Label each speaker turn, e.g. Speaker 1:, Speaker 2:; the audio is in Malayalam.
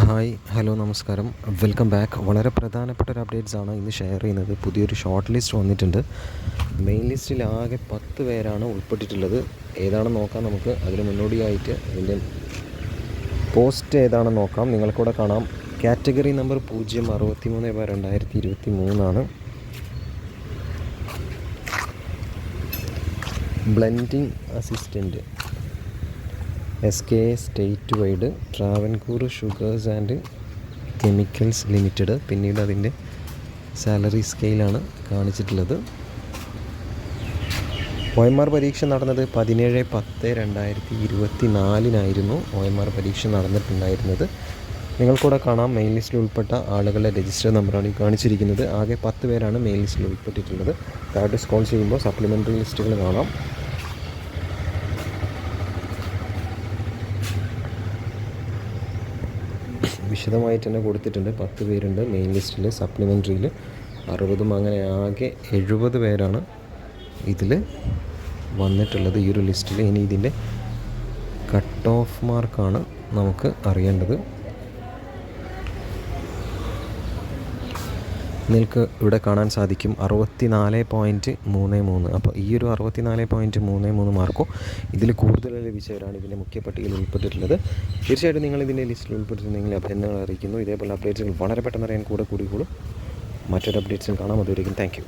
Speaker 1: ഹായ് ഹലോ നമസ്കാരം. Welcome back. വളരെ പ്രധാനപ്പെട്ട ഒരു അപ്ഡേറ്റ്സ് ആണ് ഇന്ന് ഷെയർ ചെയ്യുന്നത്. പുതിയൊരു ഷോർട്ട് ലിസ്റ്റ് വന്നിട്ടുണ്ട്. മെയിൻ ലിസ്റ്റിൽ ആകെ പത്ത് പേരാണ് ഉൾപ്പെട്ടിട്ടുള്ളത്. ഏതാണെന്ന് നോക്കാം നമുക്ക്. അതിന് മുന്നോടിയായിട്ട് ഇതിന്റെ പോസ്റ്റ് ഏതാണെന്ന് നോക്കാം. നിങ്ങൾക്കൂടെ കാണാം. കാറ്റഗറി നമ്പർ പൂജ്യം അറുപത്തി മൂന്ന് ബാർ രണ്ടായിരത്തി ഇരുപത്തി മൂന്നാണ് blending assistant S K state wide Travancore sugars and chemicals limited പിന്നീട് അതിന്റെ സാലറി സ്കെയിലാണ് കാണിച്ചിട്ടുള്ളത്. ഒ എം ആർ പരീക്ഷ നടന്നത് പതിനേഴ് പത്ത് രണ്ടായിരത്തി ഇരുപത്തി നാലിനായിരുന്നു ഒ എം ആർ പരീക്ഷ നടന്നിട്ടുണ്ടായിരുന്നത്. നിങ്ങൾക്കൂടെ കാണാം മെയിൻ ലിസ്റ്റിൽ ഉൾപ്പെട്ട ആളുകളുടെ രജിസ്റ്റർ നമ്പറാണ് ഈ കാണിച്ചിരിക്കുന്നത്. ആകെ പത്ത് പേരാണ് മെയിൻ ലിസ്റ്റിൽ ഉൾപ്പെട്ടിട്ടുള്ളത്. താഴോട്ട് സ്കോൾ ചെയ്യുമ്പോൾ സപ്ലിമെന്ററി ലിസ്റ്റുകൾ കാണാം. വിശദമായിട്ട് തന്നെ കൊടുത്തിട്ടുണ്ട്. പത്ത് പേരുണ്ട് മെയിൻ ലിസ്റ്റിൽ സപ്ലിമെന്ററിയിൽ അറുപതും അങ്ങനെ ആകെ എഴുപത് പേരാണ് ഇതിൽ വന്നിട്ടുള്ളത്. ഈ ഒരു ലിസ്റ്റിൽ ഇനി ഇതിന്റെ കട്ട് ഓഫ് മാർക്കാണ് നമുക്ക് അറിയേണ്ടത്. നിങ്ങൾക്ക് ഇവിടെ കാണാൻ സാധിക്കും അറുപത്തി നാല് പോയിന്റ് മൂന്ന് മൂന്ന്. അപ്പോൾ ഈ ഒരു അറുപത്തി നാല് പോയിന്റ് മൂന്ന് മൂന്ന് മാർക്കോ ഇതിൽ കൂടുതൽ ലഭിച്ചവരാണ് ഇതിന്റെ മുഖ്യ പട്ടികയിൽ ഉൾപ്പെട്ടിട്ടുള്ളത്. തീർച്ചയായിട്ടും നിങ്ങൾ ഇതിന്റെ ലിസ്റ്റിൽ ഉൾപ്പെടുത്തുന്നെങ്കിൽ അഭിനന്ദനങ്ങൾ അറിയിക്കുന്നു. ഇതേപോലെ അപ്ഡേറ്റ്സുകൾ വളരെ പെട്ടെന്ന് അറിയാൻ കൂടെ കൂടിക്കോളും മറ്റൊരു അപ്ഡേറ്റ്സും കാണാം. അതുവരെയും താങ്ക്